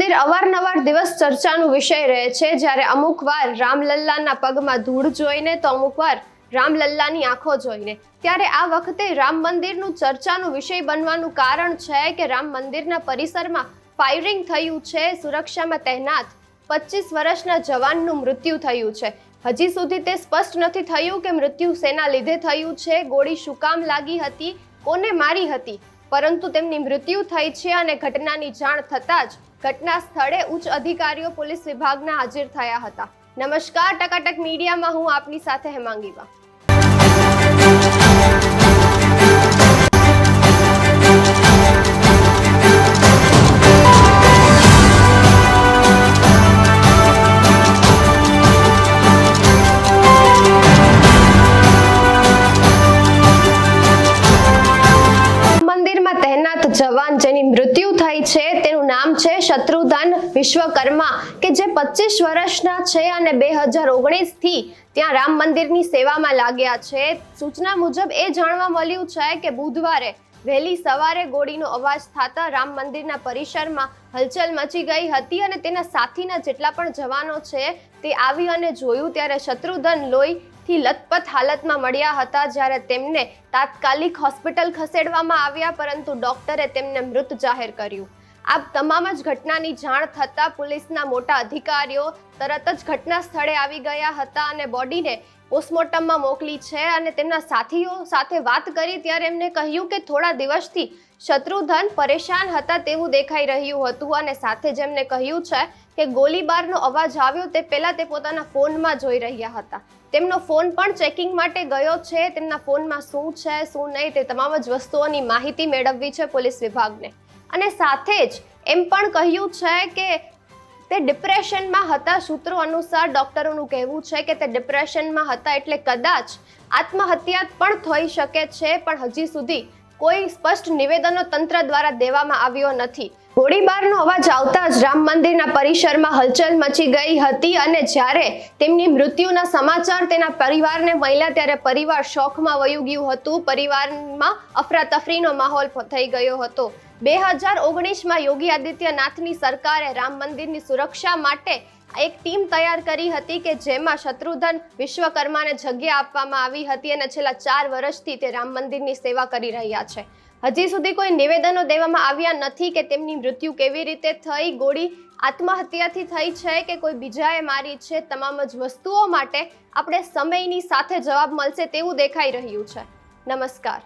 મંદિર અવારનવાર દિવસ ચર્ચાનો વિષય રહે છે. જ્યારે અમુક વાર રામલલ્લાના પગમાં ધૂળ જોઈને તો અમુક વાર રામલલ્લાની આંખો જોઈને. ત્યારે આ વખતે રામ મંદિરનું ચર્ચાનો વિષય બનવાનું કારણ છે કે રામ મંદિરના પરિસરમાં ફાયરિંગ થયું છે. સુરક્ષામાં તહેનાત પચીસ વર્ષના જવાનનું મૃત્યુ થયું છે. હજી સુધી તે સ્પષ્ટ નથી થયું કે મૃત્યુ શેના લીધે થયું છે. ગોળી શું કામ લાગી હતી? કોને મારી હતી? પરંતુ તેમની મૃત્યુ થઈ છે અને ઘટનાની જાણ થતાં જ ઘટના સ્થળે ઉચ્ચ અધિકારીઓ, પોલીસ વિભાગના હાજર થયા હતા. નમસ્કાર, ટકાટક મીડિયામાં હું આપની સાથે હેમાંગીવા જવાન જેની મૃત્યુ થઈ છે, તેનું નામ છે શત્રુધન વિશ્વકર્મા, કે જે પચીસ વર્ષના છે અને બે હજાર ઓગણીસથી ત્યાં રામ મંદિરની સેવામાં લાગ્યા છે. સૂચના મુજબ એ જાણવા મળ્યું છે કે બુધવારે વહેલી સવારે ગોળીનો અવાજ થતા રામ મંદિરના પરિસરમાં હલચલ મચી ગઈ હતી અને તેના સાથીના જેટલા પણ જવાનો છે તે આવી અને જોયું ત્યારે શત્રુધન લોહીથી લથપથ હાલતમાં મળ્યા હતા જ્યારે તેમને તાત્કાલિક હોસ્પિટલ ખસેડવામાં આવ્યા પરંતુ ડોક્ટરે તેમને મૃત જાહેર કર્યું. આ તમામ જ ઘટનાની જાણ થતાં પોલીસના મોટા અધિકારીઓ તરત જ ઘટના સ્થળે આવી ગયા હતા અને બોડીને પોસ્ટમોર્ટમમાં મોકલી છે અને તેમના સાથીઓ સાથે વાત કરી ત્યારે એમને કહ્યું કે થોડા દિવસથી શત્રુધન પરેશાન હતા તેવું દેખાઈ રહ્યું હતું અને સાથે જ એમને કહ્યું છે કે ગોળીબારનો અવાજ આવ્યો તે પહેલાં તે પોતાના ફોનમાં જોઈ રહ્યા હતા. તેમનો ફોન પણ ચેકિંગ માટે ગયો છે. તેમના ફોનમાં શું છે, શું નહીં તે તમામ જ વસ્તુઓની માહિતી મેળવવી છે પોલીસ વિભાગને. અને સાથે જ એમ પણ કહ્યું છે કે તે ડિપ્રેશનમાં હતા સૂત્રો અનુસાર ડૉક્ટરોનું કહેવું છે કે તે ડિપ્રેશનમાં હતા એટલે કદાચ આત્મહત્યા પણ થઈ શકે છે, પણ હજી સુધી કોઈ સ્પષ્ટ નિવેદનો તંત્ર દ્વારા દેવામાં આવ્યો નથી. ગોળીબારનો અવાજ આવતા જ રામ મંદિરના પરિસરમાં હલચલ મચી ગઈ હતી અને જ્યારે તેમની મૃત્યુના સમાચાર તેના પરિવારને મળ્યા ત્યારે પરિવાર શોખમાં વયું ગયું હતું. પરિવારમાં અફરાતફરીનો માહોલ થઈ ગયો હતો. બે હજાર ઓગણીસમાં યોગી આદિત્યનાથની સરકારે રામ મંદિરની સુરક્ષા માટે એક ટીમ તૈયાર કરી હતી કે જેમાં શત્રુધન વિશ્વકર્માને જગ્યા આપવામાં આવી હતી અને છેલ્લા ચાર વર્ષથી તે રામ મંદિરની સેવા કરી રહ્યા છે. હજી સુધી કોઈ નિવેદનો દેવામાં આવ્યા નથી કે તેમની મૃત્યુ કેવી રીતે થઈ, ગોળી આત્મહત્યાથી થઈ છે કે કોઈ બીજાએ મારી છે, તમામ જ વસ્તુઓ માટે આપણે સમયની સાથે જવાબ મળશે તેવું દેખાઈ રહ્યું છે. નમસ્કાર.